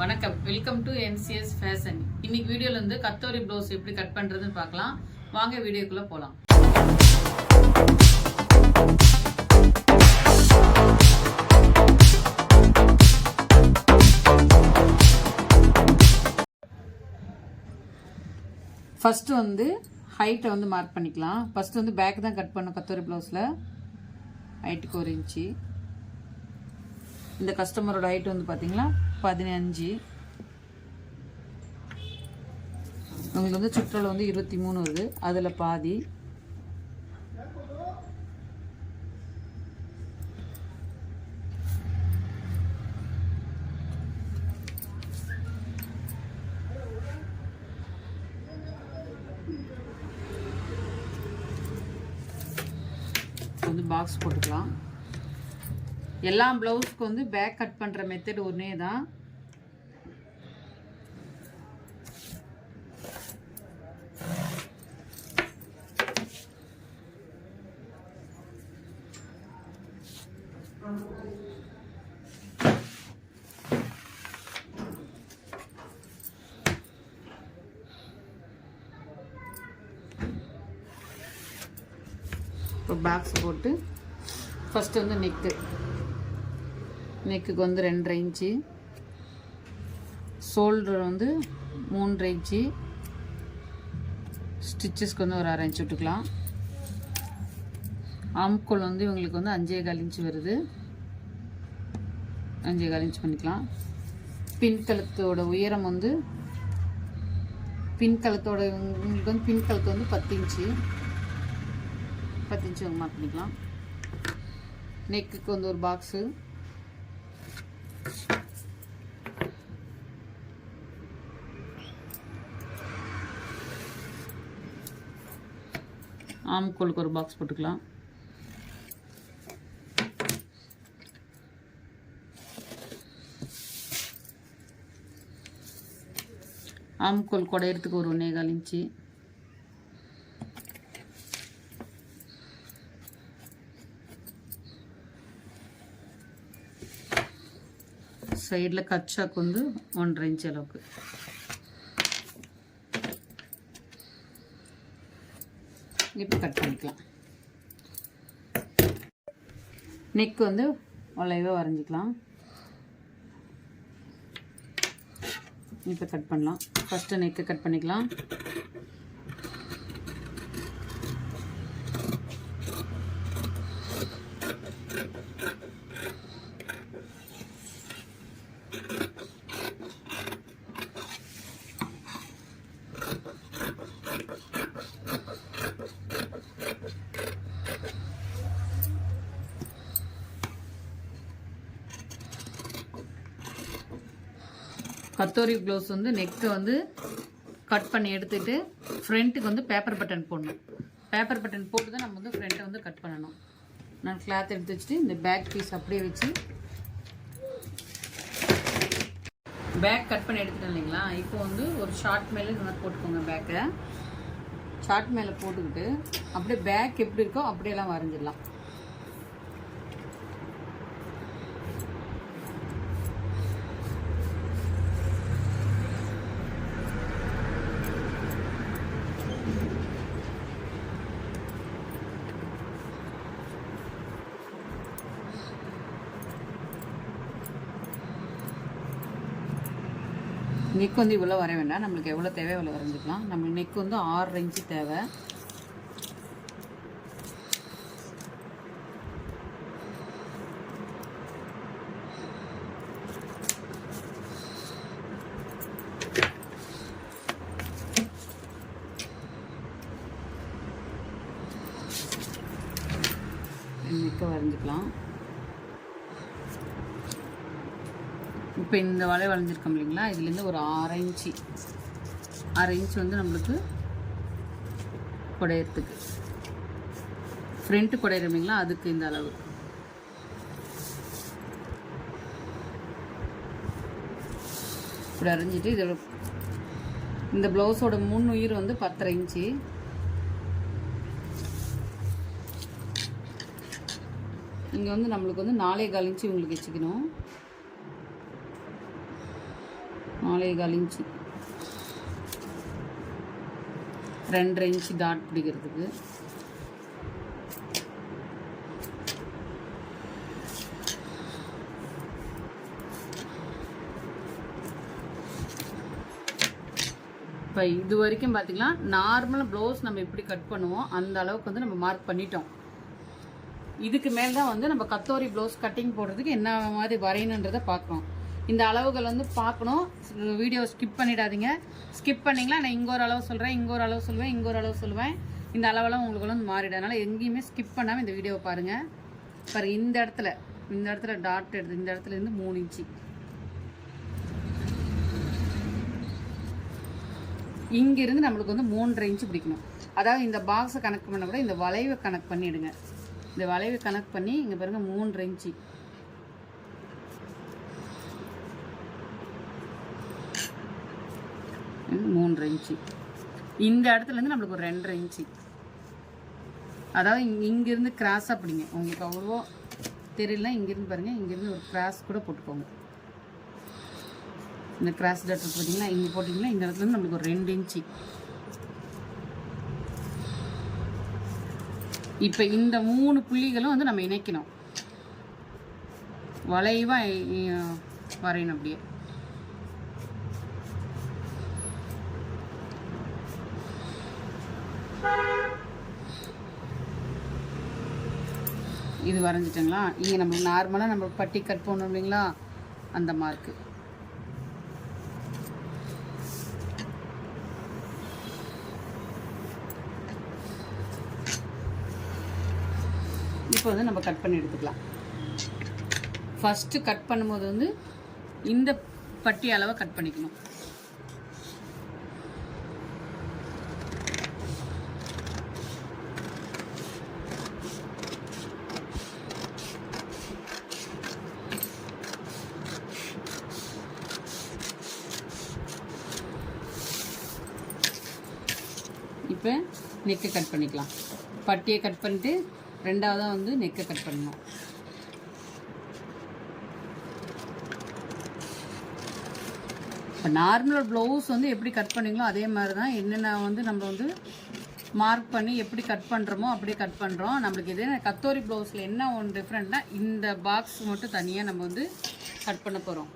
வணக்கம். Welcome to NCS fashion இன்னைக்கு வீடியோல இருந்து கத்தோரி ப்ளவுஸ் எப்படி கட் பண்றதுன்னு பார்க்கலாம். வாங்க வீடியோக்குள்ள போலாம். ஃபர்ஸ்ட் வந்து ஹைட்டை வந்து மார்க் பண்ணிக்கலாம். ஃபர்ஸ்ட் வந்து பேக் தான் கட் பண்ணும் கத்தோரி ப்ளவுஸில் ஹைட்டுக்கு ஒரு இன்ச்சு. இந்த கஸ்டமரோட ஹைட் வந்து பார்த்தீங்களா பதினஞ்சு. உங்களுக்கு வந்து சுற்றல் வந்து இருபத்தி மூணு வருது. அதில் பாதி. வந்து பாக்ஸ் போட்டுக்கலாம். எல்லா ப்ளவுஸ்க்கு வந்து பேக் கட் பண்ணுற மெத்தட் ஒன்றே தான். இப்போ பாக்ஸ் போட்டு ஃபஸ்ட்டு வந்து நெக்கு நெக்குக்கு வந்து ரெண்டரை இன்ச்சு. ஷோல்டர் வந்து மூன்றரை இன்ச்சு. ஸ்டிச்சஸ்க்கு வந்து ஒரு அரை இன்ச்சு விட்டுக்கலாம். ஆம்கோல் வந்து இவங்களுக்கு வந்து அஞ்சே கால் இன்ச்சு வருது. அஞ்சே கால் இன்ச் பண்ணிக்கலாம். பின்கலத்தோட உயரம் வந்து பின்கலத்தோட இவங்களுக்கு வந்து பின் வந்து பத்து இன்ச்சு. பத்து இன்ச்சு மார்க் பண்ணிக்கலாம். நெக்குக்கு வந்து ஒரு பாக்ஸு ஆம்கோலுக்கு ஒரு பாக்ஸ் போட்டுக்கலாம் ஆம்கோல் குடையிறதுக்கு ஒரு ஒன்றே கால் இன்ச்சு சைடில் கச்சாக்கு வந்து ஒன்றரை இன்ச் அளவுக்கு. இப்போ கட் பண்ணிக்கலாம். நெக் வந்து வளைவாக வரைஞ்சிக்கலாம். இப்போ கட் பண்ணலாம். ஃபஸ்ட்டு நெக்கை கட் பண்ணிக்கலாம். கத்தோரி க்ளவுஸ் வந்து நெக்கு வந்து கட் பண்ணி எடுத்துட்டு ஃப்ரண்ட்டுக்கு வந்து பேப்பர் பட்டன் போடணும். பேப்பர் பட்டன் போட்டு தான் நம்ம வந்து ஃப்ரண்ட்டை வந்து கட் பண்ணணும். நான் கிளாத் எடுத்து வச்சுட்டு இந்த பேக் பீஸ் அப்படியே வச்சு பேக் கட் பண்ணி எடுத்துட்டேன் இல்லைங்களா? இப்போ வந்து ஒரு ஷார்ட் மேலே இந்த மாதிரி போட்டுக்கோங்க பேக்கை ஷார்ட் மேலே போட்டுக்கிட்டு அப்படியே பேக் எப்படி இருக்கோ அப்படியெல்லாம் வரைஞ்சிடலாம். நெக் வந்து இவ்வளோ வர வேண்டாம். நம்மளுக்கு எவ்வளோ தேவை இவ்வளோ வரைஞ்சிக்கலாம். நம்மளுக்கு நெக் வந்து ஆறு இன்ச்சு தேவை. நெக்கை வரைஞ்சிக்கலாம். இப்போ இந்த வலை வளைஞ்சிருக்கோம் இல்லைங்களா? இதுலேருந்து ஒரு அரை இன்ச்சு. அரை இன்ச் வந்து நம்மளுக்கு குடையறதுக்கு. ஃப்ரண்ட்டு குடையிறோம் இல்லைங்களா? அதுக்கு இந்த அளவு. இப்படி அரைஞ்சிட்டு இதோட இந்த ப்ளவுஸோட முன் உயிர் வந்து பத்தரை இன்ச்சு. இங்கே வந்து நம்மளுக்கு வந்து நாலே கால் இன்ச்சு உங்களுக்கு வச்சுக்கணும். நாலே கால் இன்ச்சு. ரெண்டரை இன்ச்சு டாட் பிடிக்கிறதுக்கு. இப்போ இது வரைக்கும் பார்த்திங்கன்னா நார்மல் ப்ளவுஸ் நம்ம எப்படி கட் பண்ணுவோம் அந்த அளவுக்கு வந்து நம்ம மார்க் பண்ணிட்டோம். இதுக்கு மேல் தான் வந்து நம்ம கத்தோரி ப்ளவுஸ் கட்டிங் போடுறதுக்கு என்ன மாதிரி வரையணுன்றதை பார்க்குறோம். இந்த அளவுகள் வந்து பார்க்கணும். வீடியோ ஸ்கிப் பண்ணிடாதீங்க. ஸ்கிப் பண்ணிங்களா? நான் இங்கே ஒரு அளவு சொல்கிறேன் இங்கே ஒரு அளவு சொல்லுவேன் இங்கே ஒரு அளவு சொல்லுவேன். இந்த அளவெல்லாம் உங்களுக்கு வந்து மாறிடும். அதனால் எங்கேயுமே ஸ்கிப் பண்ணாமல் இந்த வீடியோவை பாருங்கள் பாரு இந்த இடத்துல இந்த இடத்துல டாட் எடுத்து இந்த இடத்துல இருந்து மூணு இன்ச்சு. இங்கிருந்து நம்மளுக்கு வந்து மூன்றரை இன்ச்சு பிடிக்கணும். அதாவது இந்த பாக்ஸை கணக்கு பண்ண கூட இந்த வளைவை கணக்கு பண்ணிவிடுங்க இந்த வளைவை கணக்கு பண்ணி இங்கே பாருங்கள் மூன்றரை இன்ச்சு. மூன்று இன்ச்சு. இந்த இடத்துல இருந்து நம்மளுக்கு ஒரு ரெண்டரை இன்ச்சு. அதாவது இங்கேருந்து இங்கிருந்து கிராஸாக பிடிங்க. உங்களுக்கு அவ்வளோ தெரியல இங்கேருந்து பாருங்கள் இங்கேருந்து ஒரு கிராஸ் கூட போட்டுக்கோங்க. இந்த கிராஸ் டாட் பார்த்தீங்கன்னா இங்கே போட்டிங்கன்னா இந்த இடத்துல நம்மளுக்கு ஒரு ரெண்டு இன்ச்சு. இப்போ இந்த மூணு புள்ளிகளும் வந்து நம்ம இணைக்கணும். வளைவாக வரையணும் அப்படியே. இது வரைஞ்சிட்டுங்களா? இங்கே நம்ம நார்மலாக நம்ம பட்டி கட் பண்ணணும் இல்லைங்களா? அந்த மார்க்கு இப்போ வந்து நம்ம கட் பண்ணி எடுத்துக்கலாம். ஃபஸ்ட்டு கட் பண்ணும்போது வந்து இந்த பட்டி அளவை கட் பண்ணிக்கணும் இப்போ நெக்கை கட் பண்ணிக்கலாம். பட்டியை கட் பண்ணிட்டு ரெண்டாவதாக வந்து நெக்கை கட் பண்ணணும். இப்போ நார்மலாக ப்ளவுஸ் வந்து எப்படி கட் பண்ணீங்களோ அதே மாதிரி தான் என்னென்ன வந்து நம்ம வந்து மார்க் பண்ணி எப்படி கட் பண்ணுறோமோ அப்படியே கட் பண்ணுறோம் நம்மளுக்கு இதே கத்தோரி ப்ளவுஸில் என்ன ஒன்று டிஃப்ரெண்ட்னா இந்த பாக்ஸ் மட்டும் தனியாக நம்ம வந்து கட் பண்ண போகிறோம்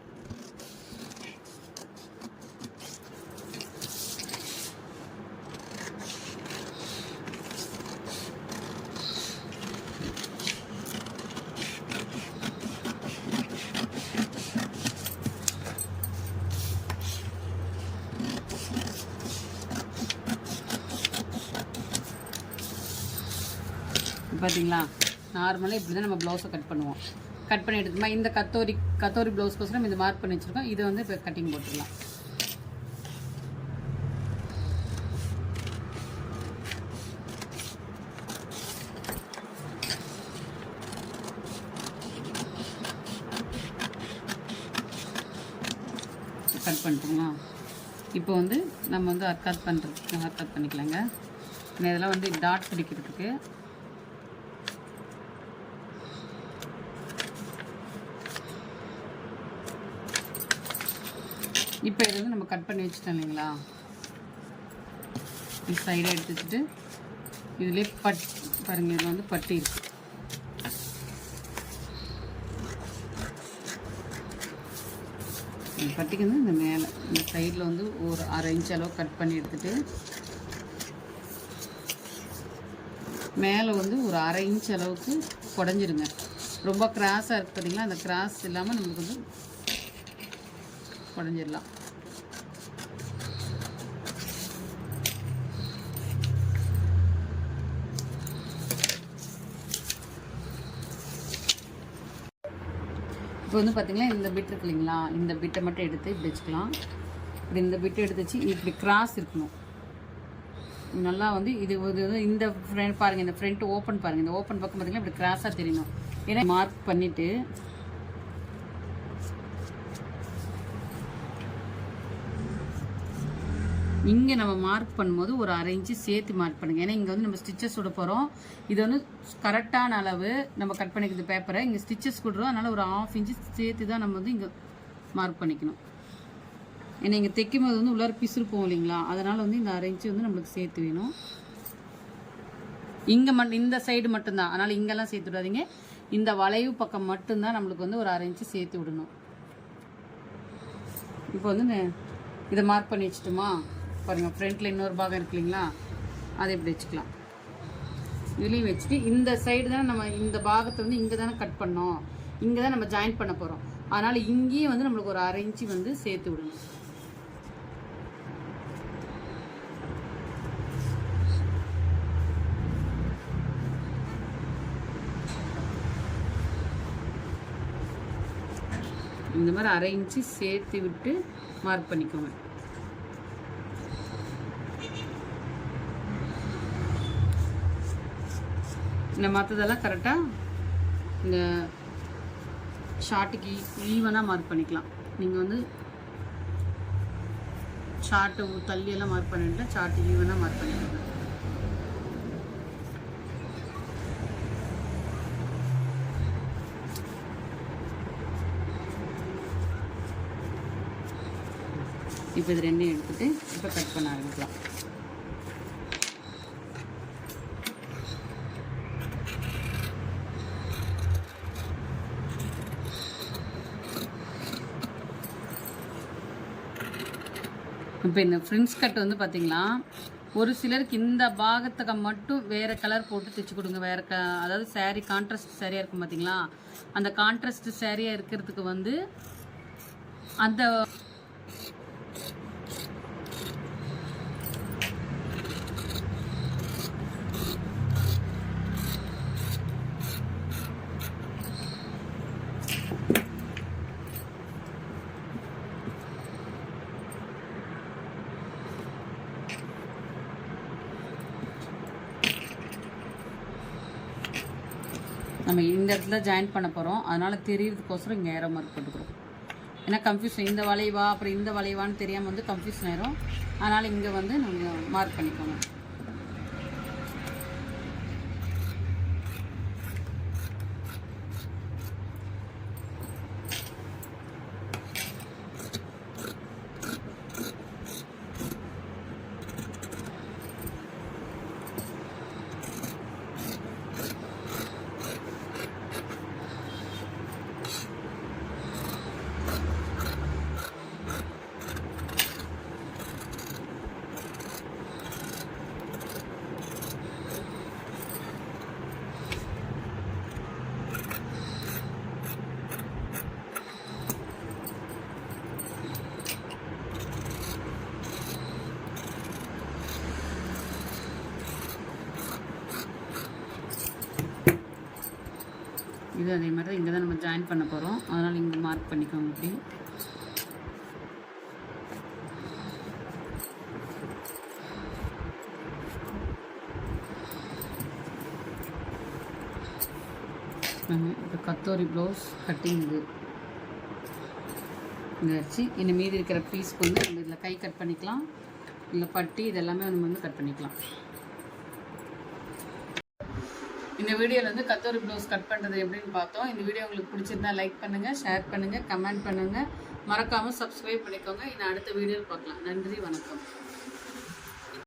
பார்த்தீங்களா நார்மலாக இப்படி தான் நம்ம ப்ளவுஸை கட் பண்ணுவோம். கட் பண்ணி எடுத்துமா இந்த கத்தோரி கத்தோரி ப்ளவுஸ்க்கோசரம் இது மார்க் பண்ணி வச்சுருக்கோம். இதை வந்து இப்போ கட்டிங் போட்டுடலாம். கட் பண்ணிட்டோங்களா இப்போ வந்து நம்ம வந்து அர்க்காத் பண்ணுறதுக்கு அர்க்காத் பண்ணிக்கலாங்க. இதெல்லாம் வந்து டாட் பிடிக்கிறதுக்கு இப்போ இது வந்து நம்ம கட் பண்ணி வச்சுட்டோம் இல்லைங்களா? இது சைடாக எடுத்து வச்சுட்டு இதுலேயே பட் பாருங்க இதில் வந்து பட்டி இருக்கு. இந்த பட்டிக்கு வந்து இந்த மேலே இந்த சைடில் வந்து ஒரு அரை இன்ச் அளவு கட் பண்ணி எடுத்துட்டு மேலே வந்து ஒரு அரை இன்ச் அளவுக்கு குடஞ்சிருங்க ரொம்ப கிராஸாக இருக்குது பார்த்தீங்களா அந்த கிராஸ் இல்லாமல் நம்மளுக்கு வந்து குடஞ்சிடலாம் இப்போ வந்து பார்த்தீங்கன்னா இந்த பிட் இருக்கு இல்லைங்களா? இந்த பிட்டை மட்டும் எடுத்து இப்படி வச்சுக்கலாம். இப்படி இந்த பிட்டு எடுத்து வச்சு இப்படி கிராஸ் இருக்கணும். நல்லா வந்து இது இது வந்து இந்த ஃப்ரண்ட் பாருங்க இந்த ஃப்ரண்ட் ஓப்பன் பாருங்க. இந்த ஓப்பன் பக்கம் பார்த்தீங்கன்னா இப்படி கிராஸாக தெரியணும். ஏன்னா மார்க் பண்ணிட்டு இங்கே நம்ம மார்க் பண்ணும்போது ஒரு அரை இன்ச்சு சேர்த்து மார்க் பண்ணுங்கள் ஏன்னா இங்கே வந்து நம்ம ஸ்டிச்சஸ் விட போகிறோம் இது வந்து கரெக்டான அளவு நம்ம கட் பண்ணிக்கிறது பேப்பரை இங்கே ஸ்டிச்சஸ் கொடுறோம் அதனால் ஒரு ஆஃப் இன்ச்சு சேர்த்து தான் நம்ம வந்து இங்கே மார்க் பண்ணிக்கணும். ஏன்னா இங்கே தைக்கும் போது வந்து உள்ளார போகும் இல்லைங்களா? அதனால் வந்து இந்த அரை இன்ச்சு வந்து நம்மளுக்கு சேர்த்து வேணும். இங்கே மட் இந்த சைடு மட்டும்தான். அதனால் இங்கெல்லாம் சேர்த்து விடாதீங்க. இந்த வளைவு பக்கம் மட்டும்தான் நம்மளுக்கு வந்து ஒரு அரை இன்ச்சு சேர்த்து விடணும். இப்போ வந்து இதை மார்க் பண்ணி வச்சுட்டுமா? பாருங்கள் ஃப்ரண்ட்டில் இன்னொரு பாகம் இருக்கு இல்லைங்களா? அதை இப்படி வச்சுக்கலாம். இதுலேயும் வச்சுட்டு இந்த சைடு தானே நம்ம இந்த பாகத்தை வந்து இங்கே தானே கட் பண்ணோம். இங்கே தான் நம்ம ஜாயின் பண்ண போகிறோம் அதனால் இங்கேயும் வந்து நம்மளுக்கு ஒரு அரை இன்ச்சு வந்து சேர்த்து விடணும். இந்த மாதிரி அரை இன்ச்சு சேர்த்து விட்டு மார்க் பண்ணிக்கோங்க. இந்த மற்றதெல்லாம் கரெக்டாக இந்த ஷார்ட்டுக்கு ஈவனாக மார்க் பண்ணிக்கலாம். நீங்கள் வந்து ஷார்ட்டு தள்ளியெல்லாம் மார்க் பண்ணிட்டு ஷார்ட்டு ஈவனாக மார்க் பண்ணிக்கோங்க. இப்போ இது ரெண்டையும் எடுத்துகிட்டு இப்போ கட் பண்ண ஆரம்பிக்கலாம். இப்போ இந்த ஃப்ரின்ஸ் கட் வந்து பார்த்திங்களா ஒரு சிலருக்கு இந்த பாகத்துக்கு மட்டும் வேறு கலர் போட்டு தைச்சி கொடுங்க. வேறு க அதாவது சேரீ கான்ட்ராஸ்ட் சாரியாக இருக்கும் பார்த்தீங்களா அந்த கான்ட்ராஸ்ட் சாரியாக இருக்கிறதுக்கு வந்து அந்த நம்ம இந்த இடத்துல ஜாயின் பண்ண போகிறோம் அதனால் தெரியறதுக்கோசரம் இங்கே ஏற மார்க் போட்டுக்கிறோம். ஏன்னா கன்ஃபியூஷன் இந்த வளைவா அப்புறம் இந்த வளைவான்னு தெரியாமல் வந்து கன்ஃபியூஷன் ஆயிரும். அதனால் இங்கே வந்து நம்ம மார்க் பண்ணிக்கோங்க. இது அதே மாதிரி தான் இங்கே தான் நம்ம ஜாயின் பண்ண போகிறோம் அதனால் இங்கே மார்க் பண்ணிக்கோங்க இப்படி இப்போ கத்தோரி ப்ளவுஸ் கட்டிங் இது. இங்கே வச்சு இன்னும் மீதி இருக்கிற பீஸ்க்கு வந்து நம்ம இதில் கை கட் பண்ணிக்கலாம். இல்லை பட்டி இதெல்லாமே நம்ம வந்து கட் பண்ணிக்கலாம். இந்த வீடியோவில் வந்து கத்தோரி ப்ளவுஸ் கட் பண்ணுறது எப்படின்னு பார்த்தோம். இந்த வீடியோ உங்களுக்கு பிடிச்சிருந்தா லைக் பண்ணுங்கள் ஷேர் பண்ணுங்கள் கமெண்ட் பண்ணுங்கள் மறக்காமல் சப்ஸ்கிரைப் பண்ணிக்கோங்க. இன்னும் அடுத்த வீடியோவில் பார்க்கலாம். நன்றி வணக்கம்.